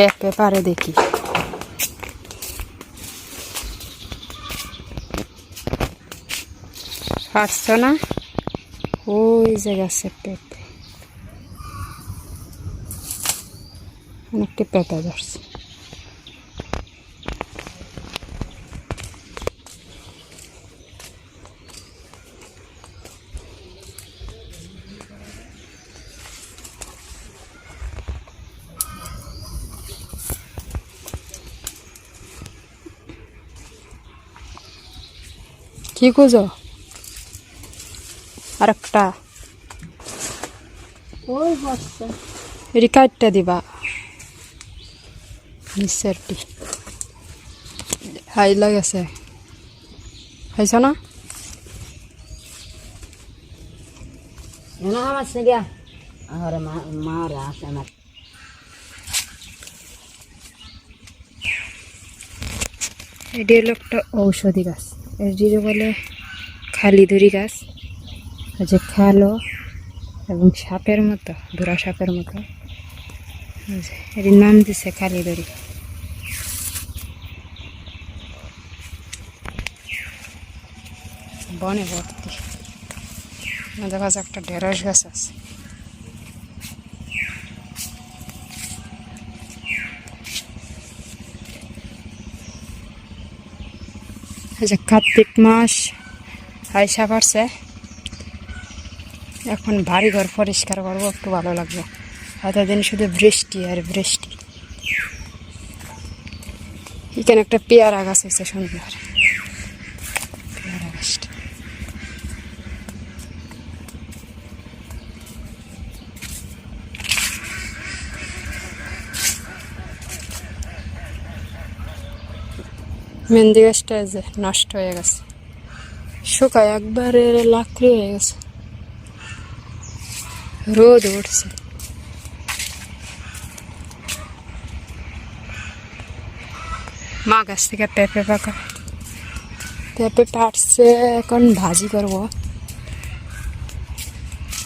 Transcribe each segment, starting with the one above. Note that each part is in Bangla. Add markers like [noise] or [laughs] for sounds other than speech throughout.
পেঁপে পারে দেখি। পারছ না? ওই যে গাছে পেঁপে। অনেকটি পেঁপে খুঁজো ওই বসছে এটি কাটটা দিবা। নিশ্চয়টি হাই লাগেছে খাইছ না? আর মা আছে আমার। এটি হলো একটা ঔষধি গাছ। এটি বলে খালিদুরি গাছ, এই যে খালো এবং সাপের মতো ধরা সাপের মতো। এটির নাম দিছে খালিদুরি বনে ভর্তি। আমাদের কাছে একটা ঢেঁড়স গাছ আছে। যে কার্তিক মাস আয়সা পারছে এখন বাড়ি ঘর পরিষ্কার করব, একটু ভালো লাগবে। এতদিন শুধু বৃষ্টি আর বৃষ্টি। এখানে একটা পেয়ারা গাছ হয়েছে সুন্দর পেয়ারা গাছটা মেহেন্দি গাছটা যে নষ্ট হয়ে গেছে। শুকায় একবারে লাকড়ি হয়ে গেছে। রোদ উঠছে। মা গাছ থেকে পেঁপে পাকা। পেঁপে পাটছে, এখন ভাজি করব।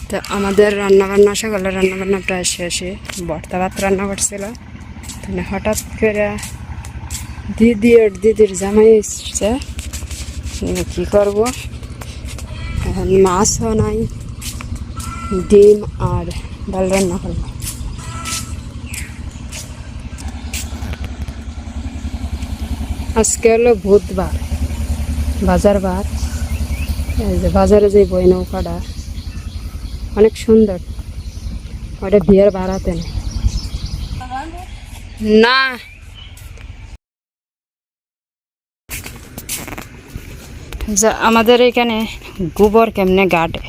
তো আমাদের রান্না বান্না সকালে রান্না বান্না প্রায় শেষে। বর্তা ভাত রান্না করছিল হঠাৎ করে দিদি আর দিদির জামাই এসছে কি করব এখন মাছও নাই ডিম আর ডাল রান্না করব আজকে হলো বুধবার। বাজার বার। বাজারে যে বই নৌকাটা, অনেক সুন্দর। ওটা বিয়ের বাড়াতে না। যে আমাদের এখানে গোবর কেমনে গাটে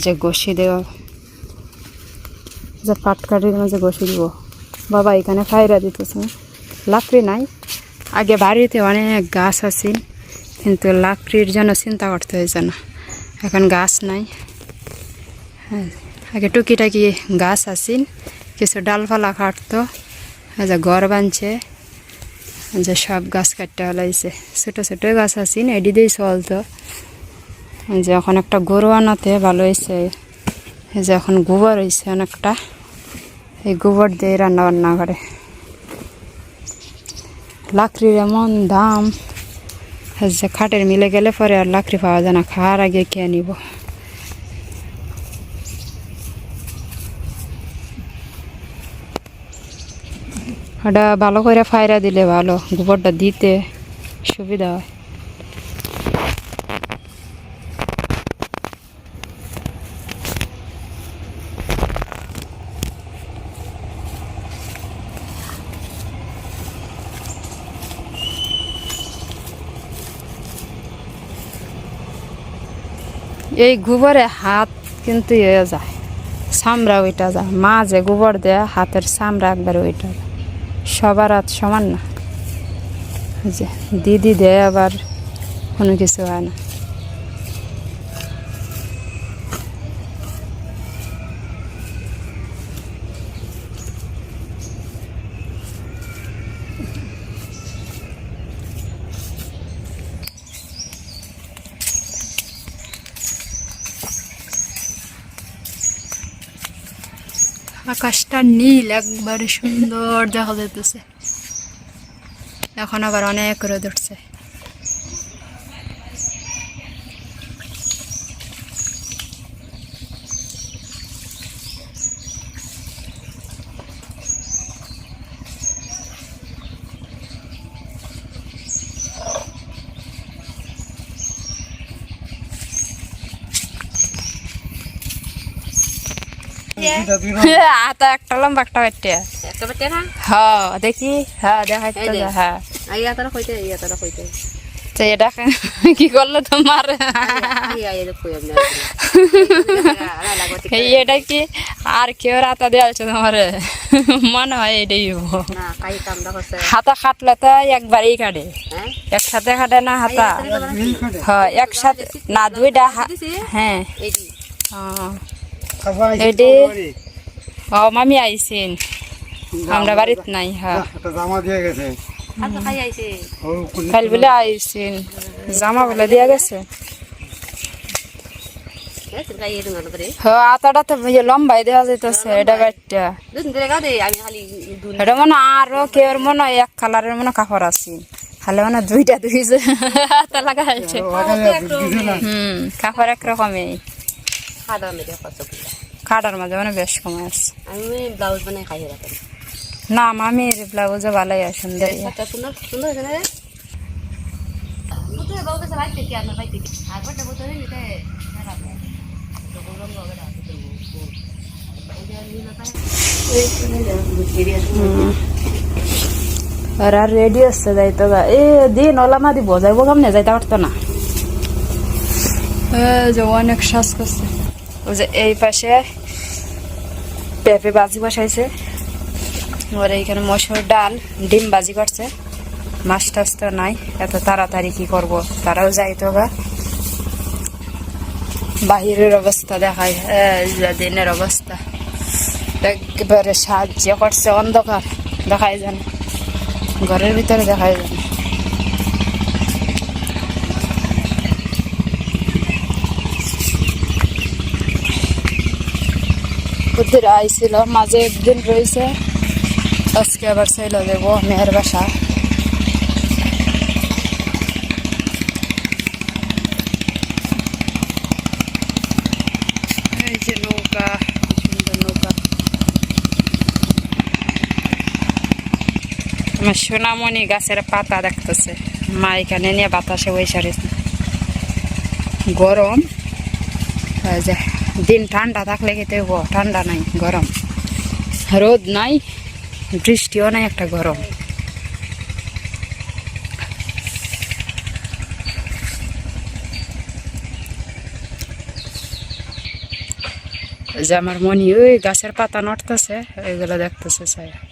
যে ঘষি দেওয়া। যে পাটকাঠির মাঝে ঘষি দিব। বাবা এখানে ফাইরা দিতেছে। লাকড়ি নাই। আগে বাড়িতে অনেক গাছ আছিল কিন্তু লাকড়ির জন্য চিন্তা করতে হয়েছে না। এখন গাছ নাই। হ্যাঁ, আগে টুকিটাকি গাছ আছিল কিছু ডালপালা কাটতো যে ঘর বানছে। যে সব গাছ কাটতে হলাইছে। ছোটো ছোটো গাছ আছিন এডি দিয়েই চলতো যে এখন একটা গরু আনাতে ভালো হয়েছে যে এখন গোবর হয়েছে অনেকটা। এই গোবর দিয়ে রান্না বান্না করে। লাকড়ির এমন দাম। যে খাটের মিলে গেলে পরে আর লাকড়ি পাওয়া যায় না, খাওয়ার আগে কে নিব। ওটা ভালো করে ফায়রা দিলে ভালো, গোবরটা দিতে সুবিধা হয় এই গোবরে হাত কিন্তু ইয়ে যায়, চামড়া ওইটা যায় মা যে গোবর দেয়, হাতের চামড়া একবার ওইটা যায়। সবার হাত সমান না। যে দিদি দেয় আবার কোনো কিছু হয় না। আকাশটা নীল একবারে সুন্দর দেখা যেতেছে এখন আবার অনেক রোদ উঠছে। আতা একটা লম্বা একটা বাট্টে একটা বাচ্চা না? হ্যাঁ দেখি। হ্যাঁ দেখাইতে এই হ্যাঁ। আইয়া তারা কইতে তারা কইতে তো এটা কি করল তোমার? এটা কি? আর কেউ রাতা দেওয়া হচ্ছে তোমার? মনে হয় এটাই হাতা খাটলে তো একবারেই কাটে। হ্যাঁ? একসাথে কাটে না হাতা? হ্যাঁ একসাথে না দুইটা হ্যাঁ। এই ও, মামি আইসিন আমরা বাড়িতে নাই হ্যাঁ জামা দিয়ে গেছে কাল বলে আইসিন জামা বলে দিয়া গেছে লম্বাই দেওয়া যাইতেছে এটা এটা মনে আরও কেউ মনে হয় এক কালারের মনে কাপড় আছে খালি মানে দুইটা দুইছে লাগা না হুম কাপড় একরকমই কাটার মাঝে মানে বেশ কম আছে। আমি ব্লাউজ বানাই খাই রাখি। না মামির ব্লাউজে ভালোই আছে সুন্দর আর রেডি আসছে যাইতো এ দিন ওলা মাদি বোঝাইবো কেমনে? যাইতে পারতো না। যে অনেক শ্বাস করছে। ওই যে এই পাশে পেঁপে বাজি বসাইছে। ওর এইখানে মসুর ডাল, ডিম বাজি করছে। মাছ টাছ তো নাই, এত তাড়াতাড়ি কি করব? তারাও যাইতো গা। বাহিরের অবস্থা দেখায় দিনের অবস্থা। একবারে সাহায্য করছে অন্ধকার দেখাই যায় না ঘরের ভিতরে দেখাই যায় না আইছিল, মাঝে একদিন রয়েছে আজকে আবার চলে দেবো মেয়ের বাসা। নৌকা, সুন্দর নৌকা। আমার সোনামণি গাছের পাতা দেখতেছে। মা এখানে নিয়ে বাতাসে বসে রয়েছে গরম। দিন ঠান্ডা থাকলে খেতে হব? ঠান্ডা নাই, গরম। রোদ নাই, বৃষ্টিও নাই, একটা গরম। যে আমার মনি, ওই গাছের পাতা নড়তেছে, ওইগুলো দেখতেছে ছায়া।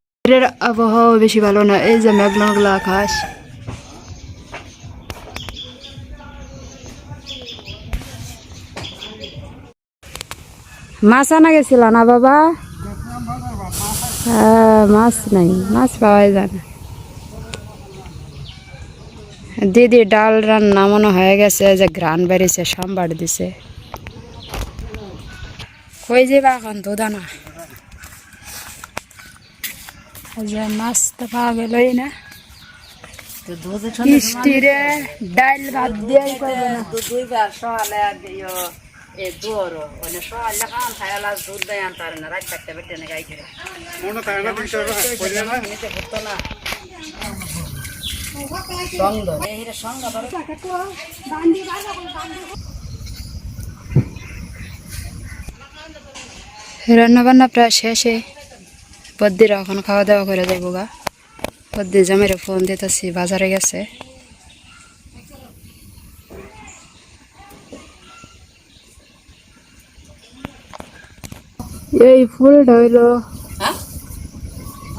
এর আবহাওয়া বেশি ভালো না, এই যে মেঘলা মেঘলা আকাশ। মাছ আনা গেছিল না বাবা? মাছ নাই, মাছ পাওয়াই যায় না। দিদি ডাল রান্না মনে হয়ে গেছে যে গ্রান বেরিয়েছে সাম্বার দিছে। কই যাবা এখন তো দানা যে মাছ তো পাওয়া গেলই না তো দুধ কিস্তিরে ডাল ভাত দিয়ে করবে না। দুইবার সকালে দিও এ দোর মানে সকালে খান খাইলা দুধ দেয় আনতার না রাত থাকতে বেটে না গাই করে। মনে থাকে না দিতে হবে কইলে না? নিতে হতো না। সঙ্গ। এই হিরে সঙ্গ ধরে। রান্না বান্না প্রায় শেষে। বদ্দিরা এখন খাওয়া দাওয়া করে যাব গা। বদ্দি জামাইরে ফোন দিতেছি বাজারে গেছে। এই ফুলটা হইল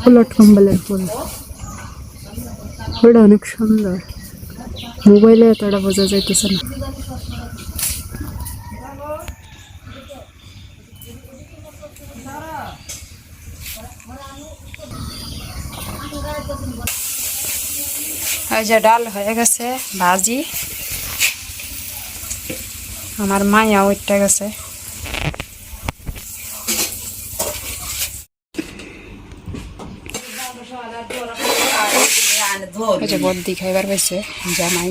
ফুলট কম্বলের ফুল। ফুলটা অনেক সুন্দর। মোবাইলে এতটা বোঝা যাইতেছে না। যে ডাল হয়ে গেছে ভাজি আমার মায়া ওইটা গেছে যে বদ্দি খাইবার পাইছে জামাই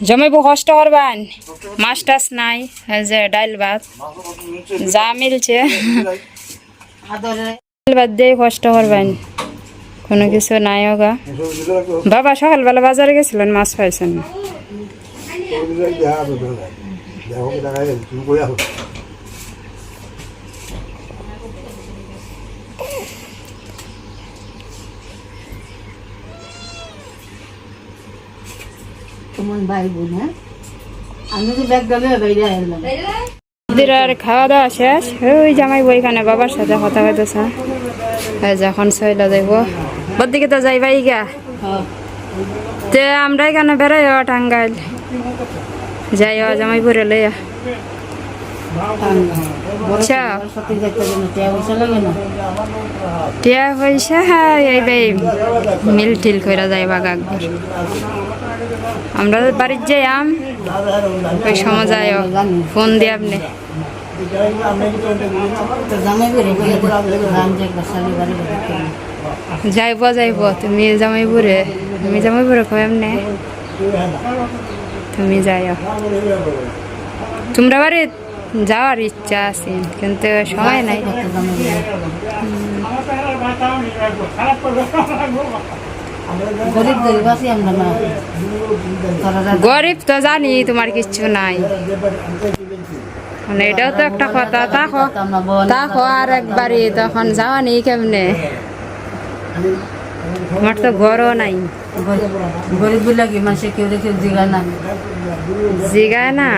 জমাইবো কষ্ট করবান মাছ টাছ নাই যে ডাইল ভাত যা মিলছে ডাইল ভাত দিয়ে কষ্ট করবেন কোনো কিছু নাই গা বাবা সকালবেলা বাজারে গেছিলেন মাছ পাইছেন না ভাই হ্যাঁ? খাওয়া দাওয়া শেষ। ওই জামাই বইখানে বাবার সাথে কথা কইতেছে এই যখন সইলা যাইব বদিকে তো যাইবাই গা। তে আমরা এখানে বেড়াই টাঙ্গাইল। যাই জামাই পরে লইয়া। আচ্ছা। টিয়া পয়সা পয়সা এই মিল টিল কইরা যাইবা একবার। আমরা বাড়ির যাই আম, ওই সময় যাই ফোন দিয়ে আপনি। জামাই বাড়ি বাড়ি যাইব যাইব, তুমি জামাইপুরে তুমি জামাইপুরে কই এমনি তুমি যাইও। তোমরা বাড়ি যাওয়ার ইচ্ছা আছে, কিন্তু সময় নাই। গরিব তো জানি তোমার কিচ্ছু নাই মানে এটাও তো একটা কথা তা খো আমরা বল তা খো আর একবারই তখন যাওয়া নেই কেমনে আমার তো ঘরও নাই গরিব বিলাকি মানুষে কেউ রেখে দিগা না জিগায় না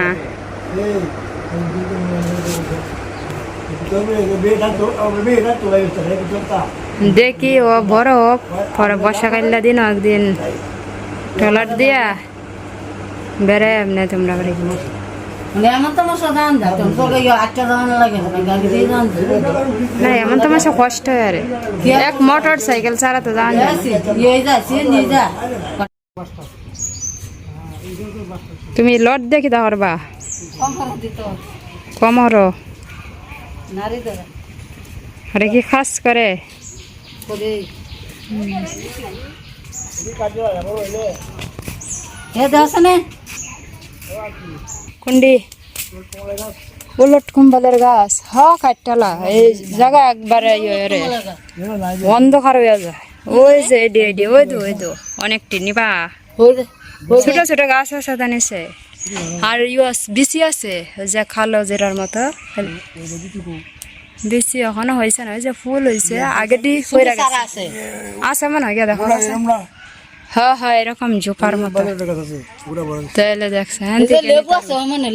দেখি ও বড় হোক পরে বর্ষাকাল্লা দিন একদিন ট্রলার দিয়া বেড়ে এমনি তোমরা বাড়ি না এমন তো মাসে কষ্ট হয় আরে। এক মোটর সাইকেল ছাড়া তো যাওয়া তুমি লট দেখি তা। পারবা কম হরো আরে কি খাস করে? কুন্ডি। উলট কুম্বালের গাছ। হ কাটটালা এই জায়গা একবারে ইয়ে রে। অন্ধকার হয়ে যায়। ওই যে এডি এডি ওই তো ওই অনেকটি নিবা ছোট ছোট গাছ আছে জানিছে আর ইউস বিচি আছে যে খালো জেরার মতো। বিচি এখনও হয়েছে না যে ফুল হয়েছে আগে দি হয়ে সারা আছে। আছে মনে হয় দেখো হ্যাঁ হ্যাঁ এরকম জোপার মতো। তাহলে দেখছে হ্যাঁ মানে।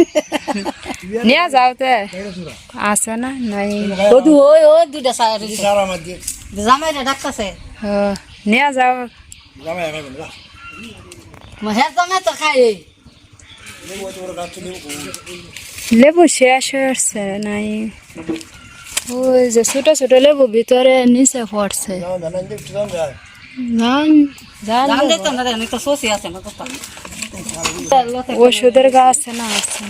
[laughs] নিয়ে যাও তে। আছে না? নাই। ওদু ওই সারা জামাই রে ডাকতাছে। হ্যাঁ, নিয়ে যাও। মহের জামাই তো খাই লেবু শেষ হয়েছে নাই। ওই যে ছোট ছোট লেবু ভিতরে নিচে পড়ছে। ওষুধের গাছ আছে না আছে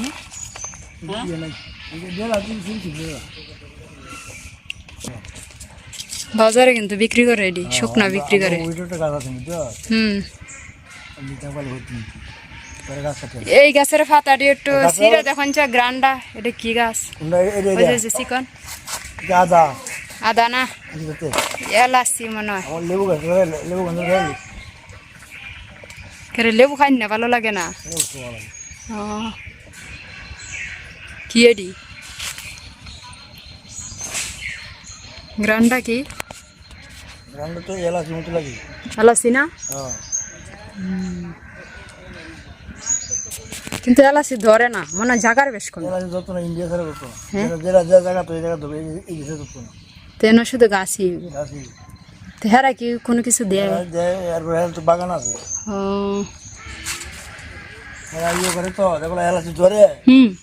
বাজারে কিন্তু বিক্রি করে এডি শুকনা বিক্রি করে। হুম। এই গাছের পাতাটি একটু ছিঁড়ে দেখুন গ্রান্ডা এটা কি গাছ? যে- যে চিকন। গাঁদা আদা। না? এলাচি মনে হয়। লেবু গাছ লেবু গন্ধ লেবু খাই না ভালো লাগে না। ও। কি এডি? গ্রানটা কি? রান্না তো এলাচি মতো লাগে। এলাচি না? হ্যাঁ। কিন্তু এলাচি ধরে না মনে হয় জাগার বেশ কম। এলাচি যত না ইন্ডিয়া ছাড়া যত না। হ্যাঁ? যেটা- যেটা যে জায়গা তো এই জায়গা ধরবে এই- এই দেশে যত না। তেন শুধু গাছই। গাছই। কি কোনো কিছু দেয়? দেয় তো বাগান আছে। ও। এরা ইয়ে করে তো ধরে হুম।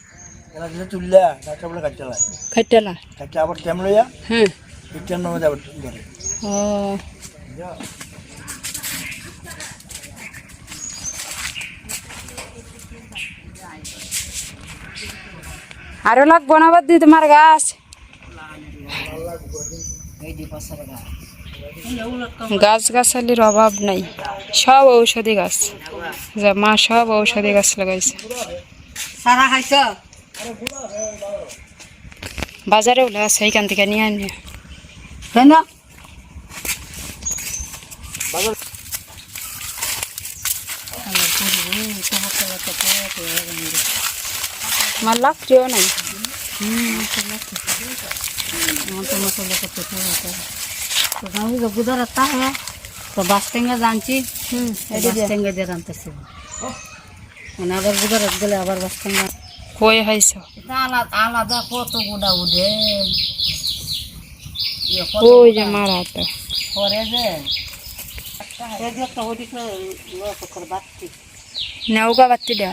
তুললে গাছটা বলে কাটতে আবার লইয়া হ্যাঁ। মধ্যে আবার ধরে। ও। আরও লাগবো না বাদ দি তোমার গাছ। গাছ গাছালির অভাব নাই। সব ঔষধি গাছ। যা মা সব ঔষধি গাছ লাগাইছে। বাজারে ওলা আছে এইখান থেকে নিয়ে আনি কেন? আমার লাকড়িও নাই। তো গুদার তা হ্যাঁ তো বাস টেঙ্গা জানছি বাস টেঙ্গা দিয়ে রানতেছি মানে আবার গুদার গেলে আবার বাস টেঙ্গা। কই হাইছ আলাদা আলাদা কত গুড়া উঠে ইয়ে ওই যে গুড়া? মারা তো। করে যে যে একটা ওদিকে লোক বাড়তি। নেওগা বাতি না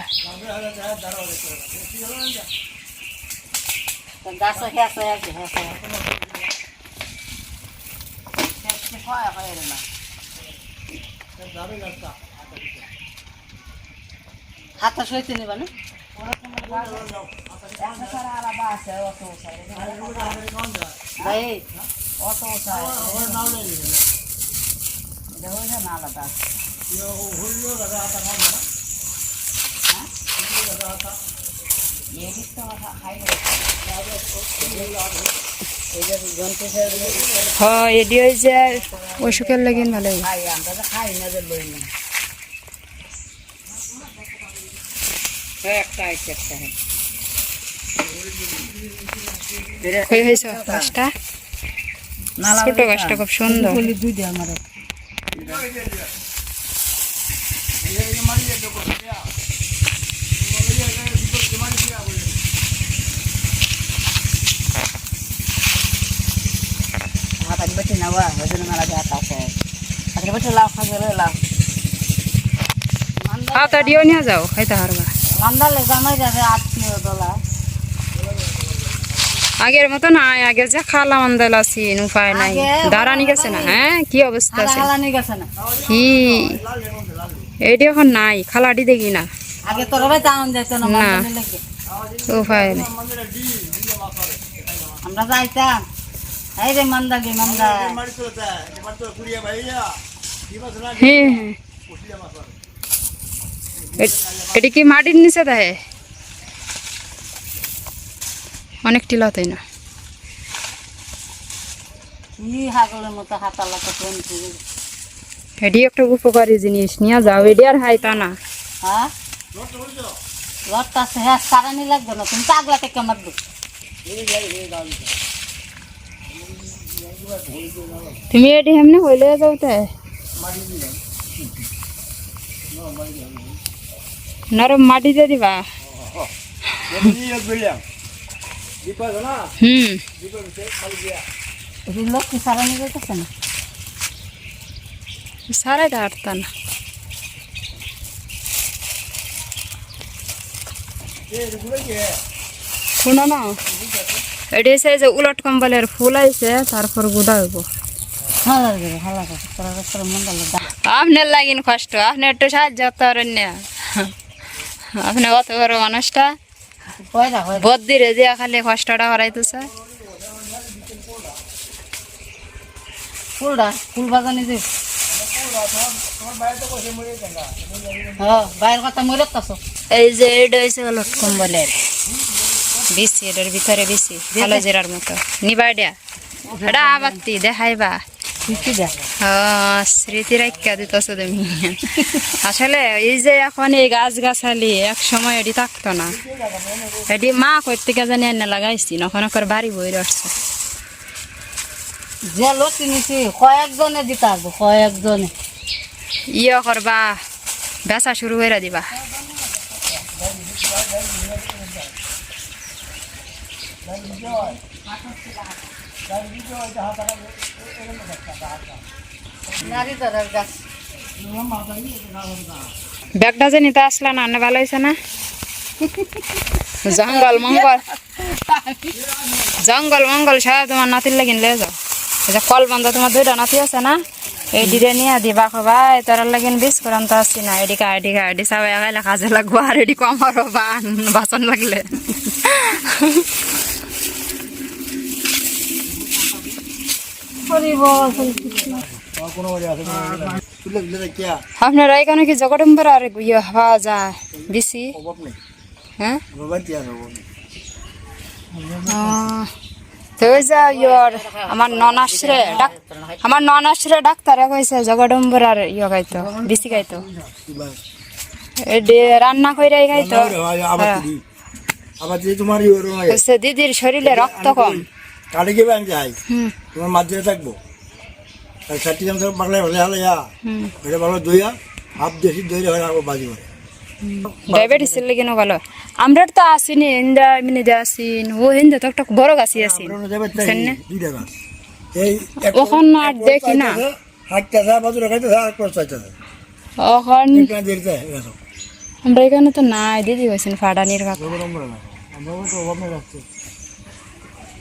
হাতা সইতে নিবা না ভাই অত আলাদা এদিক তো খাই হয় এডি ওই যে অসুখের লাগিন ভালো খাই আমরা তো খাই না যে লই না একটা আছে একটা কই হয়েছ। গাছটা ছোট গাছটা খুব সুন্দর। ওই মেলা দিয়ে হাতা আছে হাতাকে বেটে লাভ খাবে লাভ দিও নিয়ে যাও খাইতে হারবা। মান্দালে আত্মীয় আগের মতো নাই আগে যে খালা মান্দাল আছি উপায় নাই। দাঁড়ানি গেছে না হ্যাঁ কি অবস্থা আছে? কি? এইটি এখন নাই খালাটি দেখি না। না উপায় নেই। আমরা যাইতাম। এই রে মান্দালি মান্দা। হ্যাঁ এ- এটি কি মাটির নিচে দেয় অনেক টিলা তাই না? এটি একটা উপকারী জিনিস নিয়ে যাও এটি আর হাই তা না। হ্যাঁ? হ্যাঁ লাগবে না তুমি চাগলা থেকে মারবে। তুমি এটি এমনি হইলে যাও তাই নরম মাটি দিয়ে দিবা হুম এই লোক কি সারানি যাইতেছে না সারাই হাঁটতা না শুনো না এটি হচ্ছে যে উলট কম্বলের ফুল আইছে তারপর গুদা হইব। আপনার লাগিন কষ্ট আপনি একটু সাহায্য করেন না। আপনি অত বড় মানুষটা? হয় দিয়া খালি কষ্টটা হরাইতেছে। ফুলটা ফুল বাগানে যে হ্যাঁ বাইরের কথা মরে এই যে এটা হয়েছে উলট কম্বলের। বিসি এটার ভিতরে বিসি কালো জিরার মতো। নিবা এটা এটা আবাত্তি দেখাইবা। স্মৃতি রাখা দিতেছো তুমি। আসলে এই যে এখন এই গাছ গাছালি এক সময় এটি থাকতো না। এটি মা করতে কে জানি এনে লাগাইছি নখন করে বাড়ি বই যে লোক কিনেছি কয়েকজনে দিতে আসব কয়েকজনে। ইয়ে করবা বেচা শুরু করে দিবা। গাছ ব্যাগটা যে নিতে আসলা না না ভালো হয়েছে না জঙ্গল মঙ্গল জঙ্গল মঙ্গল সব তোমার নাতির লাগিন লে যাও যে কল বন্ধ তোমার দুইটা নাতি আছে না এই ডিরে নিয়ে দিবা ভাই তোর লাগিন বিষ করান তো আসছি না এদিকে এদিকে এডি সবাই কাজে লাগবো আর এডি কমার বান বাসন লাগলে করিব কোনো বাড়ি আছে তুলে দিলে রে কিয়া আপনারা এখানে কি জগডম্বর আর ইয়ে হওয়া যায় বেশি? হ্যাঁ? তো ওই ইয়র আমার ননাশ্রে ডাক আমার ননাশ্রে ডাক্তারে কইছে জগডম্বর আর ইয়ে খাইতো বেশি কিবা রান্না খাইতো আবার হ্যাঁ। দিদির শরীরে রক্ত কম। কাটে গেবে আমি যাই তোমার মাঝে থাকব। আর ষাটটি দাম বাংলায় হলে হলে যা। এটা ভালো দইয়া। হাফ দেশি দই হয় আবার বাজি করে ডায়াবেটিস এর লেগে ভালো। আমরা তো আসিনি ইন্দা এমনি দে আসিন ও হিন্দে তো একটা বড় গাছি আসিন? দুইটা গাছ। এই ওখানে আর দেখি না। হাঁটতে আসা বাজু রাখাইতে আর করতে আসা এখন আমরা এখানে তো নাই দিদি কইছেন ফাডানির কথা বড় নম্বর না। আমরা তো অভাব রাখছি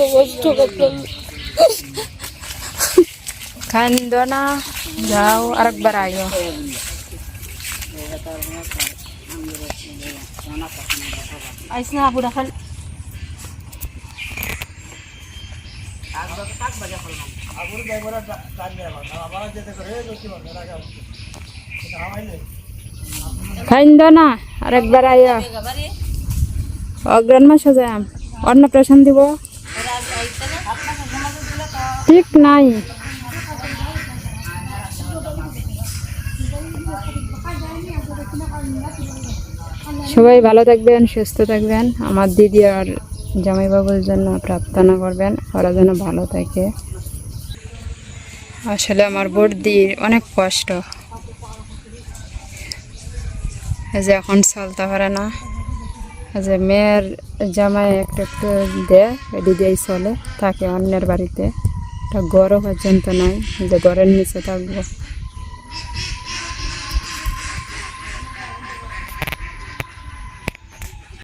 যাই আহু খান্দ না যাও আরেকবার আয়ো আইস না আপুরা খালি আগুন ড্রাইভার কাজ নেই আবার যেতে করে এই কি বলে হাওয়াইলে খান্দ না আরেকবার আয়ো অগ্রাণ মাসে যাম অন্নপ্রাশন দিব ঠিক নাই। সবাই ভালো থাকবেন, সুস্থ থাকবেন। আমার দিদি আর জামাইবাবুর জন্য প্রার্থনা করবেন, ওরা যেন ভালো থাকে। আসলে আমার বর্দির অনেক কষ্ট। যে এখন চলতে পারে না। যে মেয়ের জামাই একটু একটু দেয় দিয়েই চলে, থাকে অন্যের বাড়িতে। একটা ঘরও পর্যন্ত নাই যে ঘরের নিচে থাকব।